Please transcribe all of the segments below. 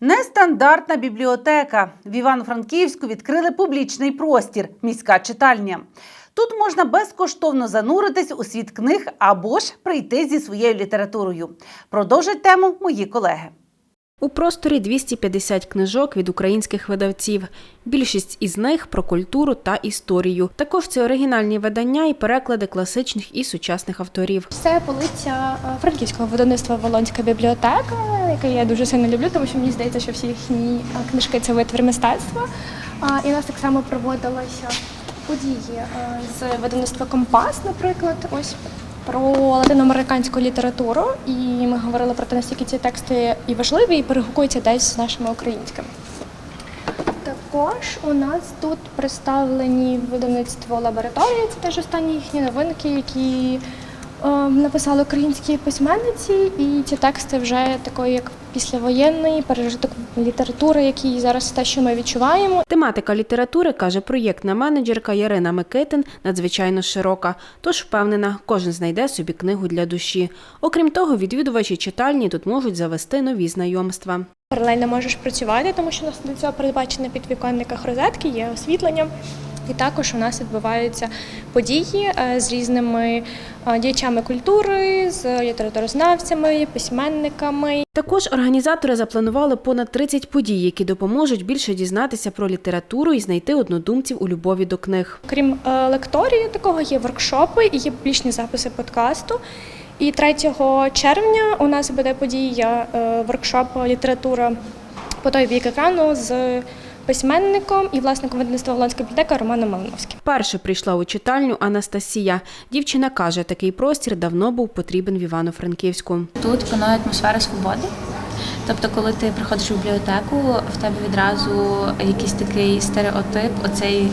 Нестандартна бібліотека. В Івано-Франківську відкрили публічний простір міська читальня. Тут можна безкоштовно зануритись у світ книг або ж прийти зі своєю літературою. Продовжать тему мої колеги. У просторі 250 книжок від українських видавців. Більшість із них про культуру та історію. Також це оригінальні видання і переклади класичних і сучасних авторів. Це полиця е, франківського видавництва Волонська бібліотека, яке я дуже сильно люблю, тому що мені здається, що всі їхні е, книжки це витвір мистецтва. І нас так само проводилися події е, з видавництва Компас, наприклад, ось про латиноамериканську літературу. І ми говорили про те, наскільки ці тексти і важливі, і перегукуються десь з нашими українськими. Також у нас тут представлені видавництво лабораторії. Це теж останні їхні новинки, які написали українські письменниці. І ці тексти вже такої, як післявоєнної, пережиток літератури, який зараз те, що ми відчуваємо. Тематика літератури, каже проєктна менеджерка Ярина Микитин, надзвичайно широка. Тож впевнена, кожен знайде собі книгу для душі. Окрім того, відвідувачі читальні тут можуть завести нові знайомства. Паралельно можеш працювати, тому що у нас для цього передбачено під віконниках розетки, є освітлення. І також у нас відбуваються події е, з різними е, діячами культури, з літературознавцями, письменниками. Також організатори запланували понад 30 подій, які допоможуть більше дізнатися про літературу і знайти однодумців у любові до книг. Крім е, лекторії, такого є воркшопи і є публічні записи подкасту. І 3 червня у нас буде подія воркшоп література по той бік екрану з письменником і власником видавництва Голландська бібліотека Романом Малиновським. Перше прийшла у читальню Анастасія. Дівчина каже, такий простір давно був потрібен в Івано-Франківську. Тут панує атмосфера свободи. Тобто, коли ти приходиш в бібліотеку, в тебе відразу якийсь такий стереотип, оцей.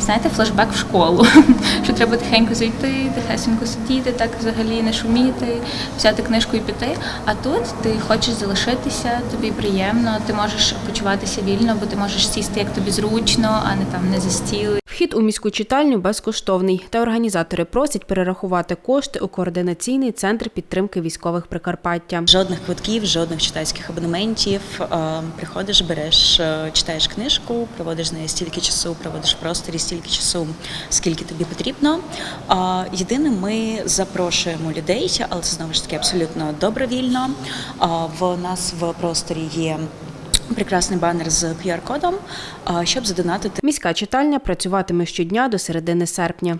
Знаєте, флешбек в школу, що треба тихенько зайти, тихесенько сидіти, так взагалі не шуміти, взяти книжку і піти. А тут ти хочеш залишитися, тобі приємно, ти можеш почуватися вільно, бо ти можеш сісти як тобі зручно, а не там не за стіл. Вхід у міську читальню безкоштовний, та організатори просять перерахувати кошти у координаційний центр підтримки військових Прикарпаття. Жодних квитків, жодних читайських абонементів. Е, Приходиш, береш, е, читаєш книжку, проводиш з стільки часу, проводиш в просторі стільки часу, скільки тобі потрібно. Єдине, ми запрошуємо людей, але це знову ж таки абсолютно добровільно. В нас в просторі є. Прекрасний банер з QR-кодом, щоб задонатити Міська читальня працюватиме щодня до середини серпня.